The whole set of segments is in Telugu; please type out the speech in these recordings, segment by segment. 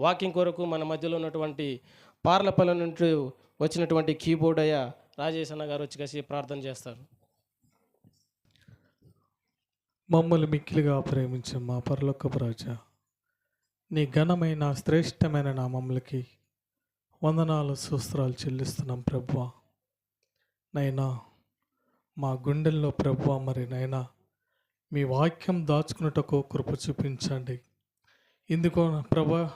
వాకింగ్ కొరకు మన మధ్యలో ఉన్నటువంటి పార్లపల్లి నుండి వచ్చినటువంటి కీబోర్డ్ అయ్యా రాజేష్ అన్న గారు వచ్చి కలిసి ప్రార్థన చేస్తారు. మమ్మల్ని మిక్కిలిగా ప్రేమించే మా పరలోక రాజా. నీ ఘనమైన శ్రేష్టమైన నామములకి వందనాలు సూస్త్రాలు చెల్లిస్తున్నాం ప్రభు నైనా మా గుండెల్లో ప్రభు మరి నైనా మీ వాక్యం దాచుకున్నటకు కృప చూపించండి. ఇందుకో ప్రభా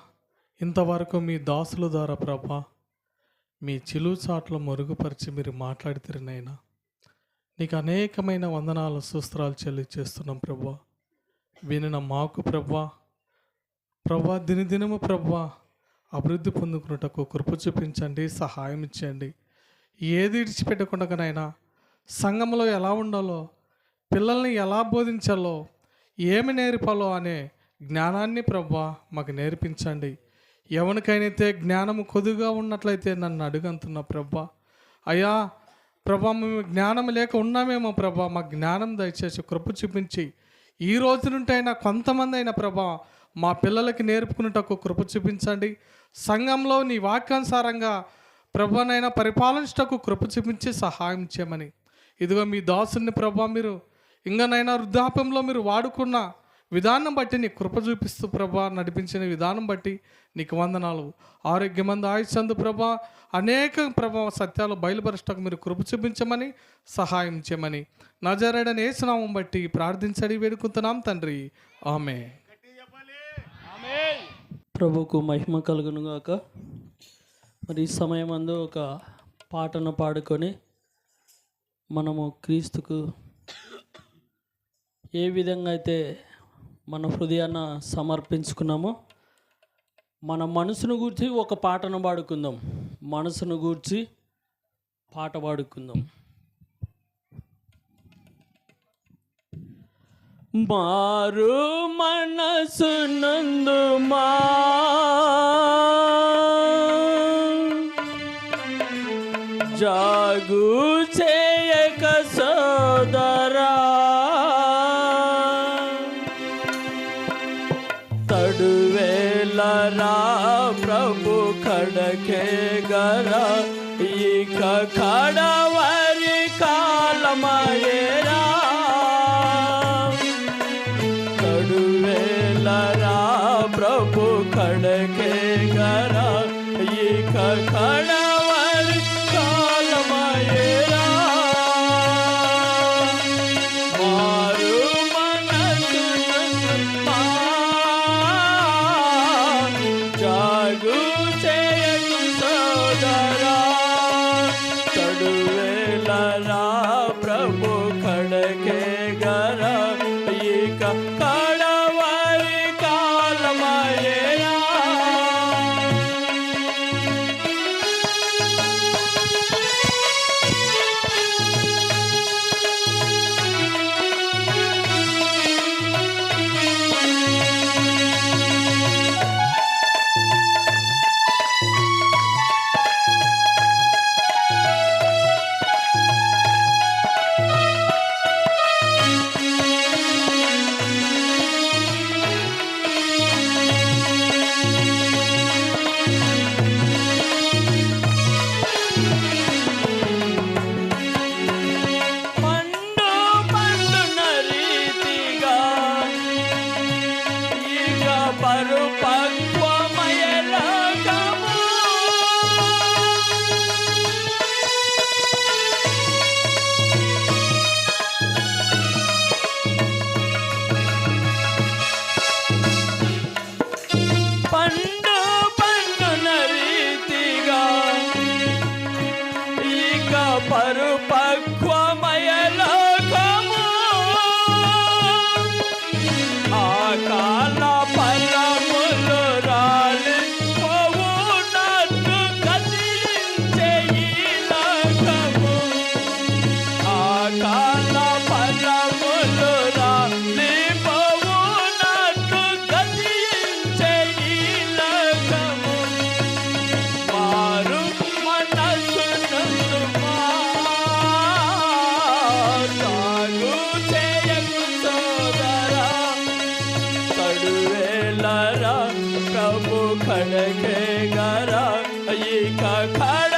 ఇంతవరకు మీ దాసుల ద్వారా ప్రభా మీ చిలువు చాట్లో మరుగుపరిచి మీరు మాట్లాడితేనైనా నీకు అనేకమైన వందనాలు సూస్త్రాలు చెల్లి చేస్తున్నాం ప్రభా. వినిన మాకు ప్రభా ప్రభా దినదినము ప్రభా అభివృద్ధి పొందుకున్నటకు కృప చూపించండి సహాయం ఇచ్చండి ఏది ఇడిచిపెట్టకుండానైనా సంఘంలో ఎలా ఉండాలో పిల్లల్ని ఎలా బోధించాలో ఏమి నేర్పాలో అనే జ్ఞానాన్ని ప్రభా మాకు నేర్పించండి. ఎవరికైతే జ్ఞానము కొద్దిగా ఉన్నట్లయితే నన్ను అడుగంటున్నా ప్రభా. అయ్యా ప్రభా మేము జ్ఞానం లేక ఉన్నామేమో ప్రభా. మా జ్ఞానం దయచేసి కృప చూపించి ఈ రోజు నుండి అయినా కొంతమంది అయినా ప్రభా మా పిల్లలకి నేర్పుకున్నటకు కృప చూపించండి. సంఘంలో నీ వాక్యానుసారంగా ప్రభనైనా పరిపాలించటకు కృప చూపించి సహాయం చేయమని. ఇదిగో మీ దాసుని ప్రభా మీరు ఇంకనైనా వృద్ధాప్యంలో మీరు వాడుకున్న విధానం బట్టి నీ కృప చూపిస్తూ ప్రభా నడిపించిన విధానం బట్టి నీకు వందనాలు. ఆరోగ్యమంది ఆయుషందు ప్రభా. అనేక ప్రభావ సత్యాలు బయలుపరచటకు మీరు కృప చూపించమని సహాయం చేయమని. నజరడని ఏసునామం బట్టి ప్రార్థించడి వేడుకుంటున్నాం తండ్రి. ఆమె ప్రభుకు మహిమ కలుగునుగాక మరి ఈ సమయం అందు ఒక పాటను పాడుకొని మనము క్రీస్తుకు ఏ విధంగా అయితే మన హృదయాన్ని సమర్పించుకున్నాము. మన మనసును గూర్చి ఒక పాటను పాడుకుందాం. మనసును గూర్చి పాట పాడుకుందాం. మారు మనసు నందు మా జాగు చే తడువేలరా ప్రభు కడకే గరా ఇక కడవరి కాలమయేరా కడువేలరా ప్రభు కడకే గరా ఇక కడవరి Lord. खड़के गरा इका खड़